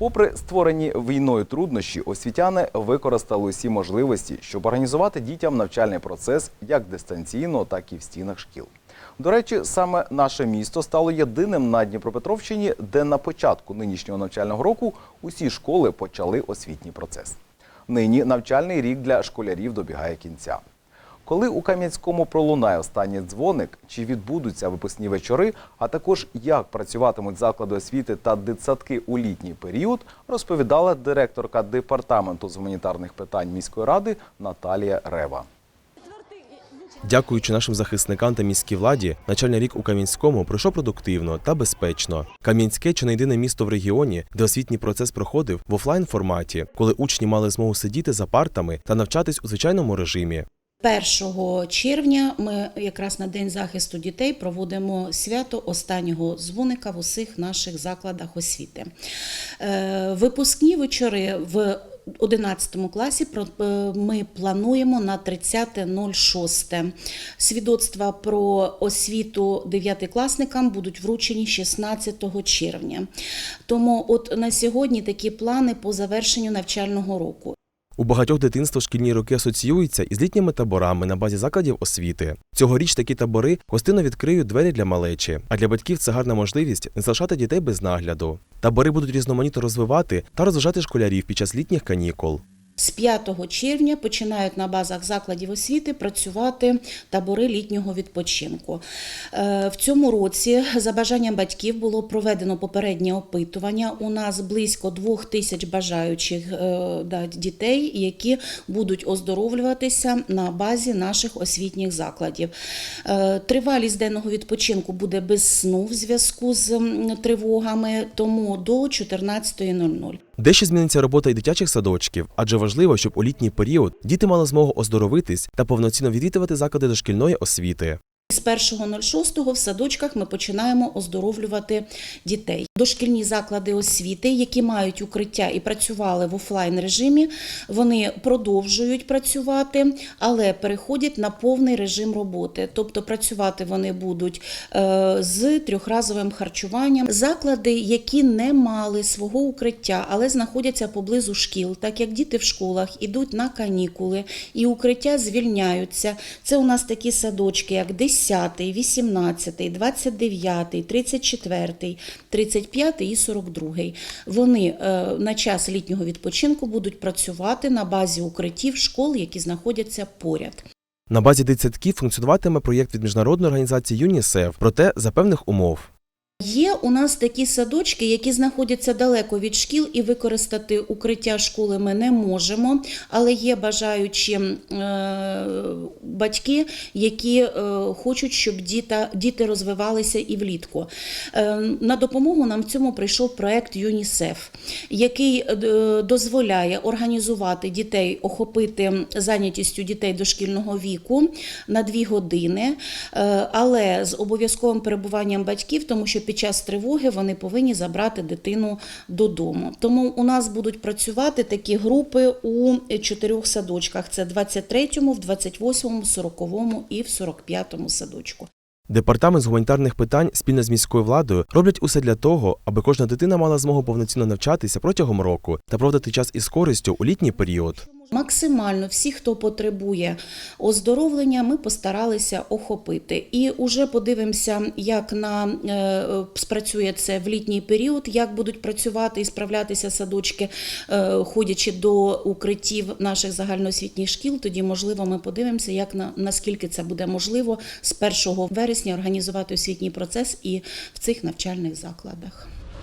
Попри створені війною труднощі, освітяни використали усі можливості, щоб організувати дітям навчальний процес як дистанційно, так і в стінах шкіл. До речі, саме наше місто стало єдиним на Дніпропетровщині, де на початку нинішнього навчального року усі школи почали освітній процес. Нині навчальний рік для школярів добігає кінця. Коли у Кам'янському пролунає останній дзвоник, чи відбудуться випускні вечори, а також як працюватимуть заклади освіти та дитсадки у літній період, розповідала директорка департаменту з гуманітарних питань міської ради Наталія Рева. Дякуючи нашим захисникам та міській владі, навчальний рік у Кам'янському пройшов продуктивно та безпечно. Кам'янське чи не єдине місто в регіоні, де освітній процес проходив в офлайн форматі, коли учні мали змогу сидіти за партами та навчатись у звичайному режимі. 1 червня ми якраз на День захисту дітей проводимо свято останнього дзвоника в усіх наших закладах освіти. Е, Випускні вечори в 11 класі е, ми плануємо на 30.06. Свідоцтва про освіту дев'ятикласникам будуть вручені 16 червня. Тому от на сьогодні такі плани по завершенню навчального року. У багатьох дитинства шкільні роки асоціюються із літніми таборами на базі закладів освіти. Цьогоріч такі табори гостинно відкриють двері для малечі, а для батьків це гарна можливість не залишати дітей без нагляду. Табори будуть різноманітно розвивати та розважати школярів під час літніх канікул. З 5 червня починають на базах закладів освіти працювати табори літнього відпочинку. Е, В цьому році за бажанням батьків було проведено попереднє опитування. У нас близько двох тисяч бажаючих е, дітей, які будуть оздоровлюватися на базі наших освітніх закладів. Е, Тривалість денного відпочинку буде без сну в зв'язку з тривогами, тому до 14.00. Дещо зміниться робота і дитячих садочків, адже важливо, щоб у літній період діти мали змогу оздоровитись та повноцінно відвідувати заклади дошкільної освіти. З 1.06 в садочках ми починаємо оздоровлювати дітей. Дошкільні заклади освіти, які мають укриття і працювали в офлайн режимі, вони продовжують працювати, але переходять на повний режим роботи. Тобто працювати вони будуть е, з трьохразовим харчуванням. Заклади, які не мали свого укриття, але знаходяться поблизу шкіл, так як діти в школах ідуть на канікули і укриття звільняються. Це у нас такі садочки, як 10, 18, 29, 34, 35 і 42. Вони е, на час літнього відпочинку будуть працювати на базі укриттів школ, які знаходяться поряд. На базі дитсадків функціонуватиме проєкт від міжнародної організації ЮНІСЕФ, проте за певних умов. Є у нас такі садочки, які знаходяться далеко від шкіл, і використати укриття школи ми не можемо, але є бажаючі е, батьки, які е, хочуть, щоб діти розвивалися і влітку. Е, на допомогу нам в цьому прийшов проект ЮНІСЕФ, який дозволяє організувати дітей, охопити зайнятістю дітей дошкільного віку на дві години, але з обов'язковим перебуванням батьків, тому що під час тривоги вони повинні забрати дитину додому. Тому у нас будуть працювати такі групи у чотирьох садочках: це 23-му, в 28-му, 40-му і в 45-му садочку. Департамент з гуманітарних питань спільно з міською владою роблять усе для того, аби кожна дитина мала змогу повноцінно навчатися протягом року та проводити час із користю у літній період. Максимально всі, хто потребує оздоровлення, ми постаралися охопити. І вже подивимося, як на е, спрацює це в літній період, як будуть працювати і справлятися садочки, е, ходячи до укриттів наших загальноосвітніх шкіл. Тоді, можливо, ми подивимося, як на наскільки це буде можливо з 1 вересня організувати освітній процес і в цих навчальних закладах.